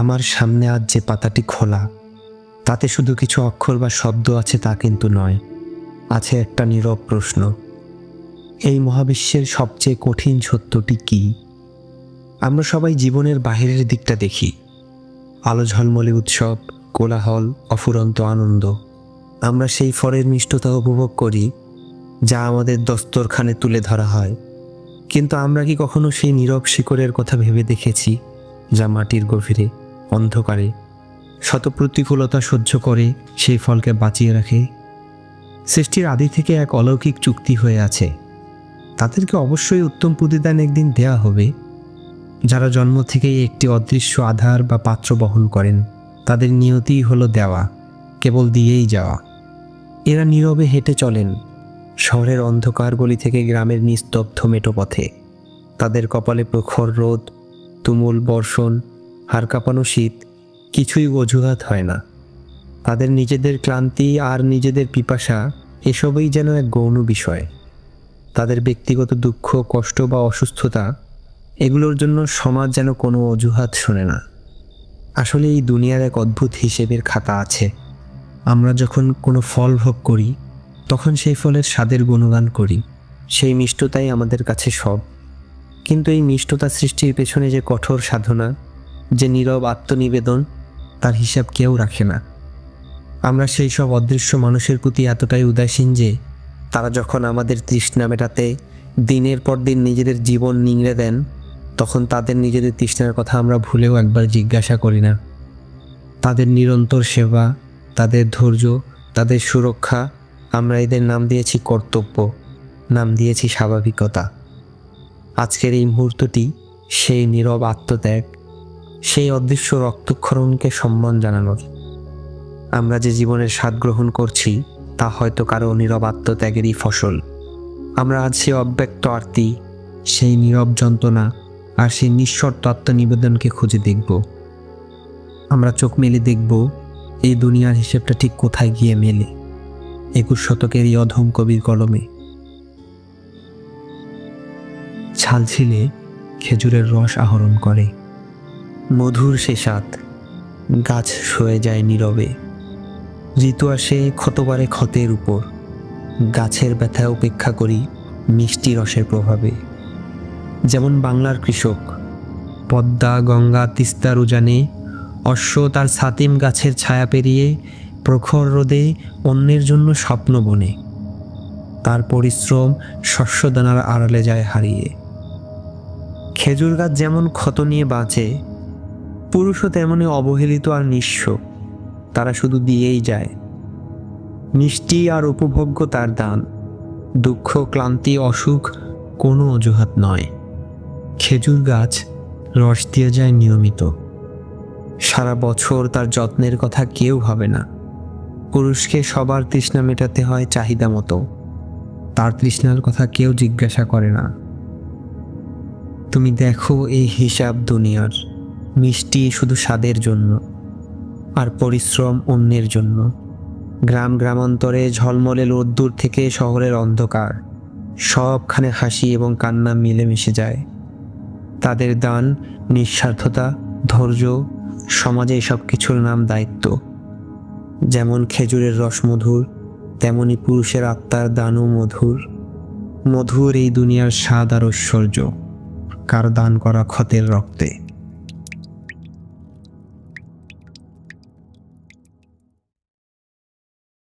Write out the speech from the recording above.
আমার সামনে আজ যে পাতাটি খোলা, তাতে শুধু কিছু অক্ষর বা শব্দ আছে তা কিন্তু নয়, আছে একটা নীরব প্রশ্ন। এই মহাবিশ্বের সবচেয়ে কঠিন সত্যটি কি? আমরা সবাই জীবনের বাহিরের দিকটা দেখি। আলো ঝলমলে উৎসব, কোলাহল, অফুরন্ত আনন্দ। আমরা সেই ফরের মিষ্টতা উপভোগ করি, যা আমাদের দস্তরখানে তুলে ধরা হয়। কিন্তু আমরা কি কখনো সেই নীরব শিকড়ের কথা ভেবে দেখেছি, যা মাটির গভীরে? অন্ধকারে শত প্রতিকূলতা সহ্য করে সেই ফলকে বাঁচিয়ে রাখে। সৃষ্টির আদি থেকে এক অলৌকিক চুক্তি হয়ে আছে। তাদেরকে অবশ্যই উত্তম প্রতিদান একদিন দেয়া হবে। যারা জন্ম থেকেই একটি অদৃশ্য আধার বা পাত্র বহন করেন, তাদের নিয়তিই হলো দেওয়া, কেবল দিয়েই যাওয়া। এরা নীরবে হেঁটে চলেন, শহরের অন্ধকার গলি থেকে গ্রামের নিস্তব্ধ মেটো পথে তাদের কপালে প্রখর রোদ, তুমুল বর্ষণ হাড় কাঁপানো শীত, কিছুই অজুহাত হয় না। তাদের নিজেদের ক্লান্তি আর নিজেদের পিপাসা এসবই যেন এক গৌণ বিষয়। তাদের ব্যক্তিগত দুঃখ, কষ্ট বা অসুস্থতা, এগুলোর জন্য সমাজ যেন কোনো অজুহাত শোনে না। আসলে এই দুনিয়ার এক অদ্ভুত হিসেবের খাতা আছে। আমরা যখন কোনো ফল ভোগ করি, তখন সেই ফলের স্বাদের গুণগান করি। সেই মিষ্টতাই আমাদের কাছে সব। কিন্তু এই মিষ্টতা সৃষ্টির পেছনে যে কঠোর সাধনা যে নীরব আত্মনিবেদন, তার হিসাব কেউ রাখে না। আমরা সেই সব অদৃশ্য মানুষের প্রতি এতটাই উদাসীন যে, তারা যখন আমাদের তৃষ্ণা মেটাতে দিনের পর দিন নিজেদের জীবন নিংড়ে দেন, তখন তাদের নিজেদের তৃষ্ণার কথা আমরা ভুলেও একবার জিজ্ঞাসা করি না। তাদের নিরন্তর সেবা, তাদের ধৈর্য, তাদের সুরক্ষা, আমরা এদের নাম দিয়েছি কর্তব্য, নাম দিয়েছি স্বাভাবিকতা। আজকের এই মুহূর্তটি সেই নীরব আত্মত্যাগ সেই অদৃশ্য রক্তক্ষরণকে সম্মান জানানোর। আমরা যে জীবনের স্বাদ গ্রহণ করছি, তা হয়তো কারও নীরব আত্মত্যাগেরই ফসল। আমরা আজ সেই অব্যক্ত আরতি, সেই নীরব যন্ত্রণা আর সেই নিঃশর্ত নিবেদনকে খুঁজে দেখব। আমরা চোখ মেলে দেখব, এই দুনিয়ার হিসেবটা ঠিক কোথায় গিয়ে মেলে। একুশ শতকের এই অধম কবির কলমে। ছাল ছিলে খেজুরের রস আহরণ করে। মধুর সে স্বাদ, গাছ সয়ে যায় নীরবে। ঋতু আসে ক্ষতবারে ক্ষতের উপর। গাছের ব্যথা উপেক্ষা করি মিষ্টি রসের প্রভাবে। যেমন বাংলার কৃষক, পদ্মা, গঙ্গা তিস্তার উজানে অশ্ব তার সাতিম গাছের ছায়া পেরিয়ে প্রখর রোদে অন্যের জন্য স্বপ্ন বনে। তার পরিশ্রম শস্যদানার আড়ালে যায় হারিয়ে। খেজুর গাছ যেমন ক্ষত নিয়ে বাঁচে পুরুষও তেমনই অবহেলিত আর নিঃস্ব। তারা শুধু দিয়েই যায়। মিষ্টি আর উপভোগ্য তার দান। দুঃখ, ক্লান্তি, অসুখ কোনো অজুহাত নয়। খেজুর গাছ রস দিয়ে যায় নিয়মিত। সারা বছর তার যত্নের কথা কেউ ভাবে না। পুরুষকে সবার তৃষ্ণা মেটাতে হয় চাহিদা মতো। তার তৃষ্ণার কথা কেউ জিজ্ঞাসা করে না। তুমি দেখো এই হিসাব দুনিয়ার। মিষ্টি শুধু স্বাদের জন্য আর পরিশ্রম অন্যের জন্য। গ্রাম গ্রামান্তরে ঝলমলে রোদ্দুর থেকে শহরের অন্ধকার। সবখানে হাসি এবং কান্না মিলেমিশে যায়। তাদের দান, নিঃস্বার্থতা, ধৈর্য, সমাজে সব কিছুর নাম দায়িত্ব। যেমন খেজুরের রস মধুর, তেমনি পুরুষের আত্মার দানও মধুর। মধুর এই দুনিয়ার স্বাদ আর ঐশ্বর্য। কার দান করা ক্ষতের রক্তে।